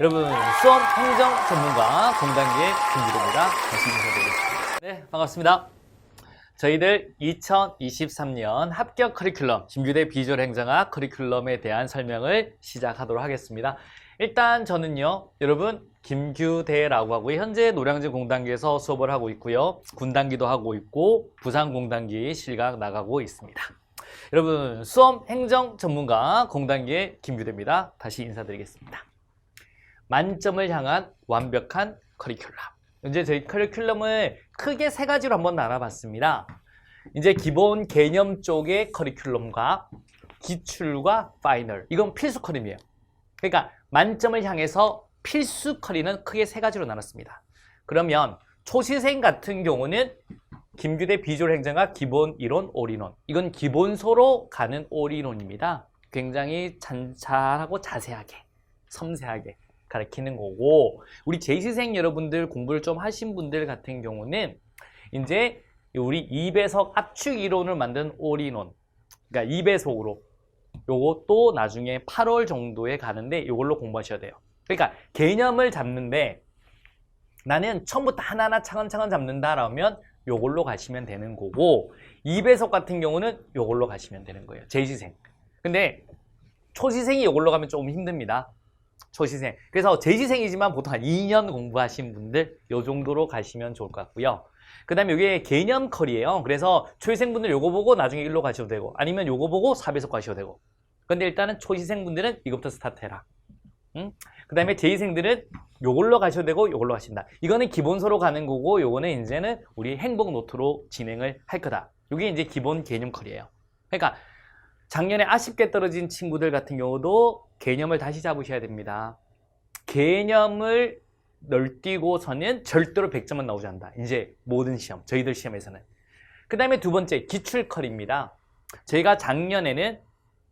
여러분 수험 행정 전문가 공단기의 김기도입니다. 다시 인사드리겠습니다. 네, 반갑습니다. 저희들 2023년 합격 커리큘럼 진규대 비주얼 행정학 커리큘럼에 대한 설명을 시작하도록 하겠습니다. 일단 저는요, 여러분 김규대라고 하고 현재 노량진 공단기에서 수업을 하고 있고요. 군단기도 하고 있고 부산 공단기 실각 나가고 있습니다. 여러분 수험 행정 전문가 공단기의 김규대입니다. 다시 인사드리겠습니다. 만점을 향한 완벽한 커리큘럼. 이제 저희 커리큘럼을 크게 세 가지로 한번 나눠봤습니다. 이제 기본 개념 쪽의 커리큘럼과 기출과 파이널. 이건 필수 커리이에요. 그러니까 만점을 향해서 필수 커리는 크게 세 가지로 나눴습니다. 그러면 초시생 같은 경우는 김규대 비주얼 행정학 기본 이론 올인원. 이건 기본소로 가는 올인원입니다. 굉장히 잔잔하고 자세하게, 섬세하게 가르치는 거고 우리 재시생 여러분들 공부를 좀 하신 분들 같은 경우는 이제 우리 2배속 압축 이론을 만든 올인원 그러니까 2배속으로 요것도 나중에 8월 정도에 가는데 이걸로 공부하셔야 돼요. 그러니까 개념을 잡는데 나는 처음부터 하나하나 차근차근 잡는다라면 요걸로 가시면 되는 거고 2배속 같은 경우는 요걸로 가시면 되는 거예요. 재시생. 근데 초시생이 요걸로 가면 조금 힘듭니다. 초시생. 그래서 재시생이지만 보통 한 2년 공부하신 분들 요 정도로 가시면 좋을 것 같고요. 그 다음에 이게 개념 컬이에요. 그래서 초시생분들 요거 보고 나중에 1로 가셔도 되고 아니면 요거 보고 4배속 가셔도 되고 근데 일단은 초시생분들은 이것부터 스타트해라. 응? 그 다음에 재시생들은 요걸로 가셔도 되고 요걸로 가신다. 이거는 기본서로 가는 거고 요거는 이제는 우리 행복 노트로 진행을 할 거다. 요게 이제 기본 개념 컬이에요. 그러니까 작년에 아쉽게 떨어진 친구들 같은 경우도 개념을 다시 잡으셔야 됩니다. 개념을 널뛰고서는 절대로 100점은 나오지 않는다. 이제 모든 시험, 저희들 시험에서는. 그 다음에 두 번째, 기출컬입니다. 저희가 작년에는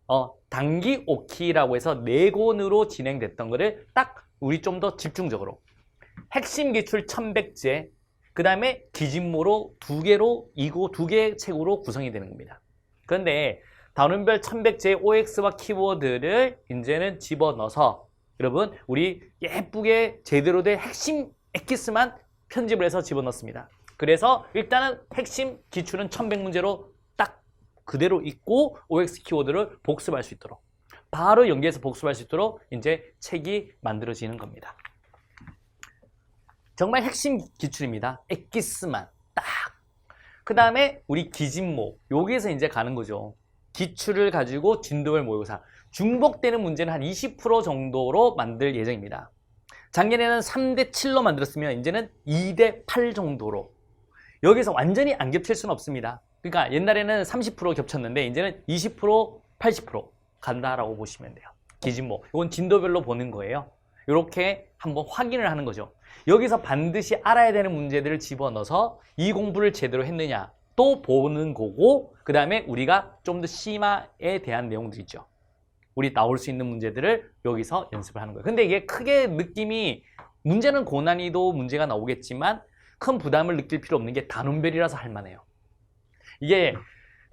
어, 단기 오키라고 해서 네 권으로 진행됐던 거를 딱 우리 좀 더 집중적으로 핵심 기출 1100제 그 다음에 기진모로 두 개로 이고 두 개의 책으로 구성이 되는 겁니다. 그런데 단원별 1100제의 OX와 키워드를 이제는 집어넣어서 여러분 우리 예쁘게 제대로 된 핵심 엑기스만 편집을 해서 집어넣습니다. 그래서 일단은 핵심 기출은 1100문제로 딱 그대로 있고 OX 키워드를 복습할 수 있도록 바로 연계해서 복습할 수 있도록 이제 책이 만들어지는 겁니다. 정말 핵심 기출입니다. 엑기스만 딱. 그 다음에 우리 기진모 여기에서 이제 가는 거죠. 기출을 가지고 진도별 모의고사 중복되는 문제는 한 20% 정도로 만들 예정입니다. 작년에는 3대 7로 만들었으면 이제는 2대 8 정도로 여기서 완전히 안 겹칠 수는 없습니다. 그러니까 옛날에는 30% 겹쳤는데 이제는 20% 80% 간다라고 보시면 돼요. 기진모 이건 진도별로 보는 거예요. 이렇게 한번 확인을 하는 거죠. 여기서 반드시 알아야 되는 문제들을 집어넣어서 이 공부를 제대로 했느냐 또 보는 거고 그 다음에 우리가 좀 더 심화에 대한 내용들 있죠. 우리 나올 수 있는 문제들을 여기서 연습을 하는 거예요. 근데 이게 크게 느낌이 문제는 고난이도 문제가 나오겠지만 큰 부담을 느낄 필요 없는 게 단원별이라서 할만해요. 이게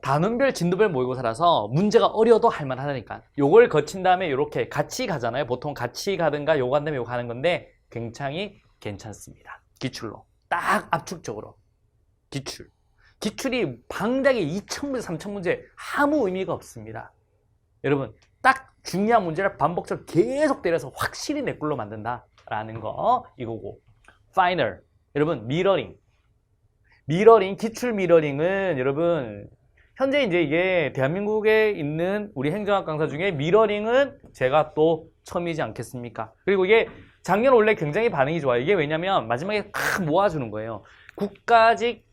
단원별 진도별 모의고사라서 문제가 어려도 할만하다니까. 요걸 거친 다음에 이렇게 같이 가잖아요. 보통 같이 가든가 요거 한 다음에 요거 하는 건데 굉장히 괜찮습니다. 기출로. 딱 압축적으로. 기출. 기출이 방대하게 2,000문제, 3,000문제 아무 의미가 없습니다. 여러분, 딱 중요한 문제를 반복적으로 계속 때려서 확실히 내 걸로 만든다라는 거 이거고. 파이널. 여러분, 미러링. 미러링, 기출 미러링은 여러분 현재 이제 이게 대한민국에 있는 우리 행정학 강사 중에 미러링은 제가 또 처음이지 않겠습니까? 그리고 이게 작년 원래 굉장히 반응이 좋아요. 이게 왜냐면 마지막에 탁 모아주는 거예요. 국가직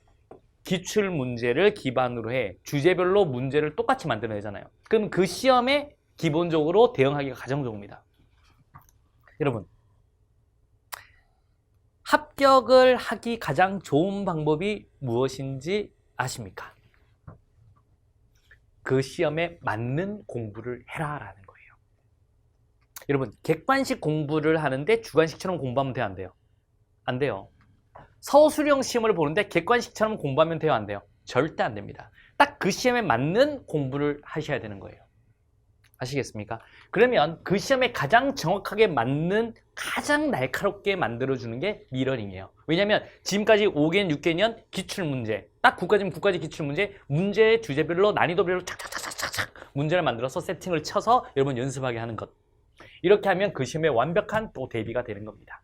기출 문제를 기반으로 해 주제별로 문제를 똑같이 만들어내잖아요. 그럼 그 시험에 기본적으로 대응하기가 가장 좋습니다. 여러분, 합격을 하기 가장 좋은 방법이 무엇인지 아십니까? 그 시험에 맞는 공부를 해라라는 거예요. 여러분, 객관식 공부를 하는데 주관식처럼 공부하면 돼요, 안 돼요? 안 돼요. 서술형 시험을 보는데 객관식처럼 공부하면 돼요, 안 돼요? 절대 안 됩니다. 딱 그 시험에 맞는 공부를 하셔야 되는 거예요. 아시겠습니까? 그러면 그 시험에 가장 정확하게 맞는 가장 날카롭게 만들어주는 게 미러링이에요. 왜냐하면 지금까지 5개년, 6개 년 기출문제, 딱 9까지면 9까지 기출문제, 문제 주제별로 난이도별로 착착착착착 문제를 만들어서 세팅을 쳐서 여러분 연습하게 하는 것. 이렇게 하면 그 시험에 완벽한 또 대비가 되는 겁니다.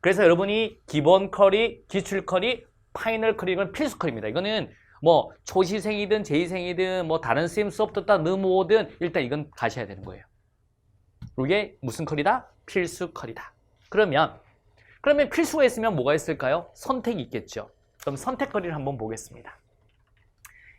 그래서 여러분이 기본 커리, 기출 커리, 파이널 커리는 필수 커리입니다. 이거는 뭐 초시생이든 재희생이든 뭐 다른 쌤 수업 듣다 넘어오든 일단 이건 가셔야 되는 거예요. 이게 무슨 커리다? 필수 커리다. 그러면 그러면 필수가 있으면 뭐가 있을까요? 선택이 있겠죠. 그럼 선택 커리를 한번 보겠습니다.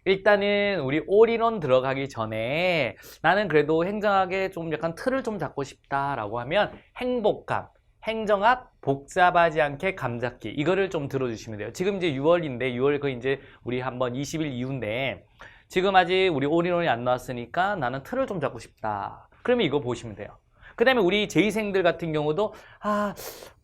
일단은 우리 올인원 들어가기 전에 나는 그래도 행정학에 좀 약간 틀을 좀 잡고 싶다라고 하면 행복감, 행정학 복잡하지 않게 감잡기 이거를 좀 들어주시면 돼요. 지금 이제 6월인데 6월 그 이제 우리 한번 20일 이후인데 지금 아직 우리 올인원이 안 나왔으니까 나는 틀을 좀 잡고 싶다. 그러면 이거 보시면 돼요. 그 다음에 우리 재희생들 같은 경우도 아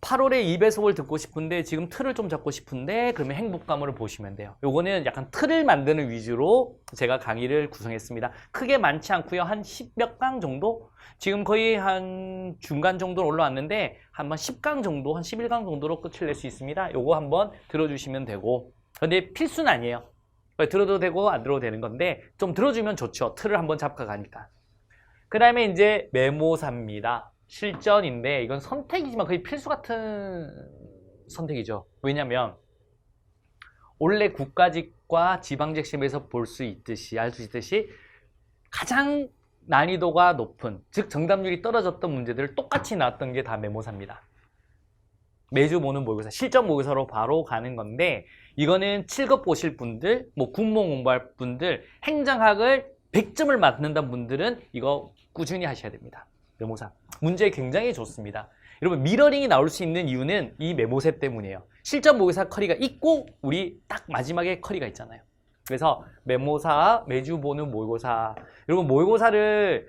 8월에 2배속을 듣고 싶은데 지금 틀을 좀 잡고 싶은데 그러면 행복감을 보시면 돼요. 요거는 약간 틀을 만드는 위주로 제가 강의를 구성했습니다. 크게 많지 않고요. 한 10몇 강 정도? 지금 거의 한 중간 정도로 올라왔는데 한번 10강 정도, 한 11강 정도로 끝을 낼 수 있습니다. 요거 한번 들어주시면 되고 근데 필수는 아니에요. 들어도 되고 안 들어도 되는 건데 좀 들어주면 좋죠. 틀을 한번 잡고 가니까. 그 다음에 이제 메모사입니다. 실전인데 이건 선택이지만 거의 필수 같은 선택이죠. 왜냐면 원래 국가직과 지방직 시험에서 볼 수 있듯이 알 수 있듯이 가장 난이도가 높은 즉 정답률이 떨어졌던 문제들을 똑같이 나왔던 게 다 메모사입니다. 매주 보는 모의고사, 실전 모의고사로 바로 가는 건데 이거는 7급 보실 분들, 뭐 군무 공부할 분들, 행정학을 100점을 맞는다는 분들은 이거 꾸준히 하셔야 됩니다. 메모사. 문제 굉장히 좋습니다. 여러분 미러링이 나올 수 있는 이유는 이 메모세 때문이에요. 실전 모의고사 커리가 있고 우리 딱 마지막에 커리가 있잖아요. 그래서 메모사, 매주 보는 모의고사. 여러분 모의고사를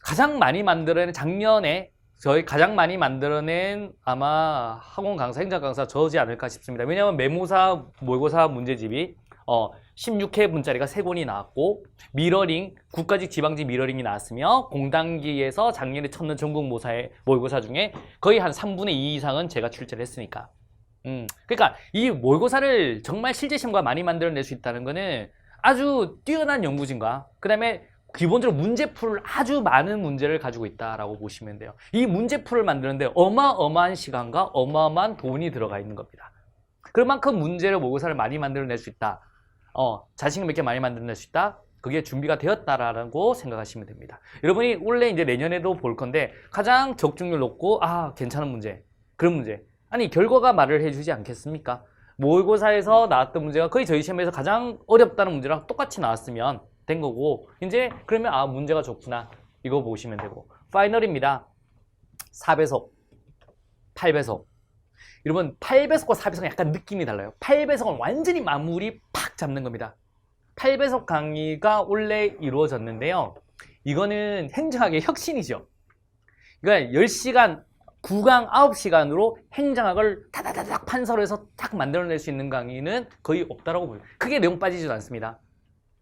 가장 많이 만들어낸 작년에 저희 가장 많이 만들어낸 아마 학원 강사, 행정 강사 저지 않을까 싶습니다. 왜냐하면 메모사, 모의고사 문제집이 어, 16회 분짜리가 3권이 나왔고 미러링, 국가직 지방직 미러링이 나왔으며 공단기에서 작년에 쳤는 전국 모사의 모의고사 중에 거의 한 3분의 2 이상은 제가 출제를 했으니까. 음, 그러니까 이 모의고사를 정말 실제 시험과 많이 만들어낼 수 있다는 거는 아주 뛰어난 연구진과 그 다음에 기본적으로 문제풀을 아주 많은 문제를 가지고 있다라고 보시면 돼요. 이 문제풀을 만드는데 어마어마한 시간과 어마어마한 돈이 들어가 있는 겁니다. 그만큼 문제를 모의고사를 많이 만들어낼 수 있다. 어, 자신감 있게 많이 만들어낼 수 있다. 그게 준비가 되었다라고 생각하시면 됩니다. 여러분이 원래 이제 내년에도 볼 건데 가장 적중률 높고 아 괜찮은 문제 그런 문제 아니 결과가 말을 해주지 않겠습니까? 모의고사에서 나왔던 문제가 거의 저희 시험에서 가장 어렵다는 문제랑 똑같이 나왔으면 된 거고 이제 그러면 아 문제가 좋구나 이거 보시면 되고 파이널입니다. 4배속, 8배속 여러분 8배속과 4배속은 약간 느낌이 달라요. 8배속은 완전히 마무리 팍 잡는 겁니다. 8배속 강의가 원래 이루어졌는데요. 이거는 행정학의 혁신이죠. 그러니까 10시간 9강 9시간으로 행정학을 다다다닥 판서해서 딱 만들어낼 수 있는 강의는 거의 없다라고 보여요. 크게 내용 빠지지도 않습니다.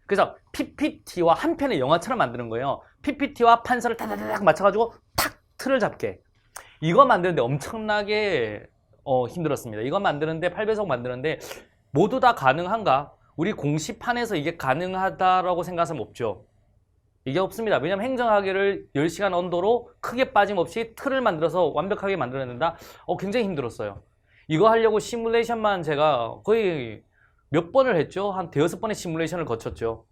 그래서 PPT와 한 편의 영화처럼 만드는 거예요. PPT와 판서를 다다다닥 맞춰가지고 탁 틀을 잡게. 이거 만드는데 엄청나게 어, 힘들었습니다. 이거 만드는데 8배속 만드는데 모두 다 가능한가? 우리 공시판에서 이게 가능하다라고 생각하면 없죠. 이게 없습니다. 왜냐하면 행정학계를 10시간 언도로 크게 빠짐없이 틀을 만들어서 완벽하게 만들어낸다? 어, 굉장히 힘들었어요. 이거 하려고 시뮬레이션만 제가 거의 몇 번을 했죠? 한 대여섯 번의 시뮬레이션을 거쳤죠.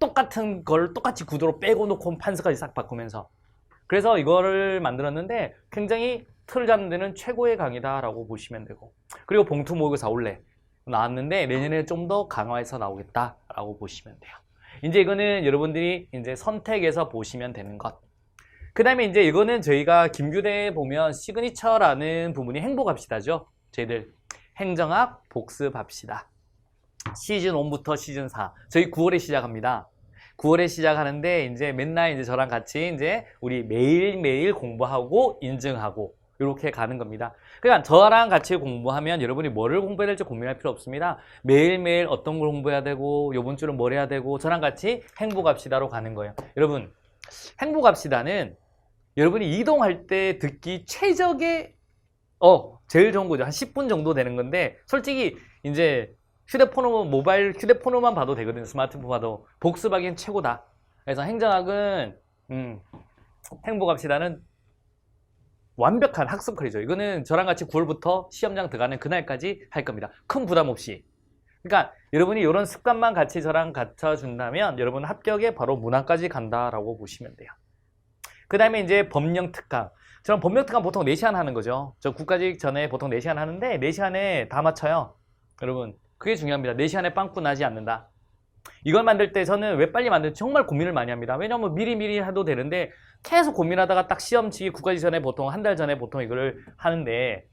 똑같은 걸 똑같이 구도로 빼고 놓고 판서까지 싹 바꾸면서. 그래서 이거를 만들었는데 굉장히 틀을 잡는 데는 최고의 강의다라고 보시면 되고. 그리고 봉투 모의고사 원래 나왔는데 내년에 좀 더 강화해서 나오겠다라고 보시면 돼요. 이제 이거는 여러분들이 이제 선택해서 보시면 되는 것. 그 다음에 이제 이거는 저희가 김규대에 보면 시그니처라는 부분이 행복합시다죠. 저희들 행정학 복습합시다. 시즌 1부터 시즌 4. 저희 9월에 시작합니다. 9월에 시작하는데 이제 맨날 이제 저랑 같이 이제 우리 매일매일 공부하고 인증하고 이렇게 가는 겁니다. 그러니까 저랑 같이 공부하면 여러분이 뭐를 공부해야 될지 고민할 필요 없습니다. 매일매일 어떤 걸 공부해야 되고 요번 주는 뭘 해야 되고 저랑 같이 행복합시다로 가는 거예요. 여러분 행복합시다는 여러분이 이동할 때 듣기 최적의 어 제일 좋은 거죠 한 10분 정도 되는 건데 솔직히 이제 휴대폰으로 모바일 휴대폰으로만 봐도 되거든요 스마트폰 봐도 복습하기엔 최고다 그래서 행정학은 음, 행복합시다는 완벽한 학습컬이죠 이거는 저랑 같이 9월부터 시험장 들어가는 그날까지 할 겁니다 큰 부담 없이 그러니까 여러분이 이런 습관만 같이 저랑 갖춰준다면 여러분 합격에 바로 문항까지 간다라고 보시면 돼요 그 다음에 이제 법령 특강. 저는 법령 특강 보통 4시간 하는 거죠. 저 국가직 전에 보통 4시간 하는데 4시간에 다 맞춰요. 여러분, 그게 중요합니다. 4시간에 빵꾸 나지 않는다. 이걸 만들 때 저는 왜 빨리 만드는지 정말 고민을 많이 합니다. 왜냐면 미리미리 해도 되는데 계속 고민하다가 딱 시험 치기 국가직 전에 보통 한 달 전에 보통 이거를 하는데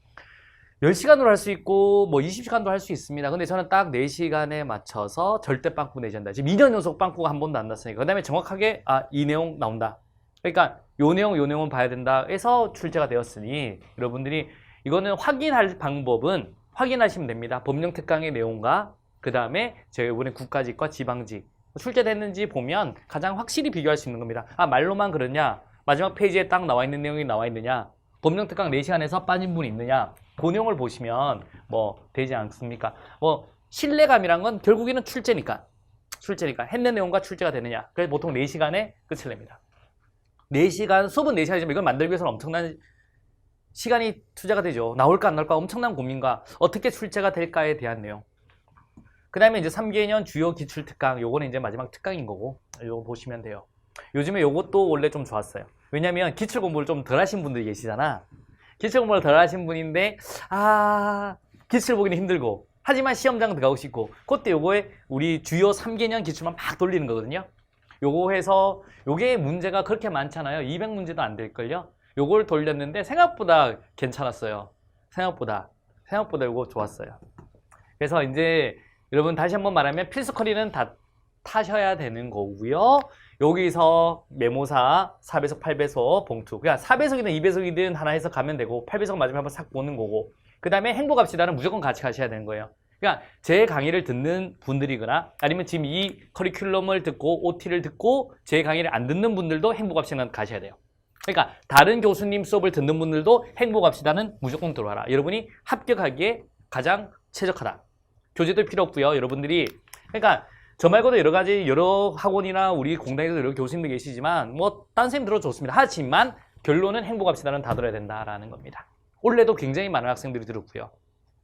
10시간으로 할 수 있고 뭐 20시간도 할 수 있습니다. 근데 저는 딱 4시간에 맞춰서 절대 빵꾸 내지 않는다. 지금 2년 연속 빵꾸가 한 번도 안 났으니까. 그 다음에 정확하게 아, 이 내용 나온다. 그러니까 요 내용 요 내용은 봐야 된다 해서 출제가 되었으니 여러분들이 이거는 확인할 방법은 확인하시면 됩니다. 법령 특강의 내용과 그 다음에 제가 이번에 국가직과 지방직 출제됐는지 보면 가장 확실히 비교할 수 있는 겁니다. 아 말로만 그러냐 마지막 페이지에 딱 나와 있는 내용이 나와 있느냐 법령 특강 4시간에서 빠진 분이 있느냐 그 내용을 보시면 뭐 되지 않습니까? 뭐 신뢰감이란 건 결국에는 출제니까 출제니까 했는 내용과 출제가 되느냐 그래서 보통 4시간에 끝을 냅니다. 4시간, 수업은 4시간이지만 이걸 만들기 위해서는 엄청난 시간이 투자가 되죠. 나올까 안 나올까 엄청난 고민과 어떻게 출제가 될까에 대한 내용. 그 다음에 이제 3개년 주요 기출 특강, 요거는 이제 마지막 특강인 거고, 요거 보시면 돼요. 요즘에 요것도 원래 좀 좋았어요. 왜냐면 기출 공부를 좀 덜 하신 분들이 계시잖아. 기출 공부를 덜 하신 분인데, 아, 기출 보기는 힘들고, 하지만 시험장 들어가고 싶고, 그때 요거에 우리 주요 3개년 기출만 막 돌리는 거거든요. 요거 해서 요게 문제가 그렇게 많잖아요. 200문제도 안 될걸요. 요걸 돌렸는데 생각보다 괜찮았어요. 생각보다. 생각보다 요거 좋았어요. 그래서 이제 여러분 다시 한번 말하면 필수커리는 다 타셔야 되는 거고요. 여기서 메모사 4배속, 8배속 봉투. 그냥 4배속이든 2배속이든 하나 해서 가면 되고 8배속 맞으면 한번 싹 보는 거고. 그 다음에 행복합시다는 무조건 같이 가셔야 되는 거예요. 그러니까 제 강의를 듣는 분들이거나 아니면 지금 이 커리큘럼을 듣고 OT를 듣고 제 강의를 안 듣는 분들도 행복합시다는 가셔야 돼요. 그러니까 다른 교수님 수업을 듣는 분들도 행복합시다는 무조건 들어와라. 여러분이 합격하기에 가장 최적하다. 교재도 필요 없고요. 여러분들이 그러니까 저 말고도 여러 가지 여러 학원이나 우리 공단에도 여러 교수님들 계시지만 뭐딴 선생님 들어도 좋습니다. 하지만 결론은 행복합시다는 다 들어야 된다라는 겁니다. 올해도 굉장히 많은 학생들이 들었고요.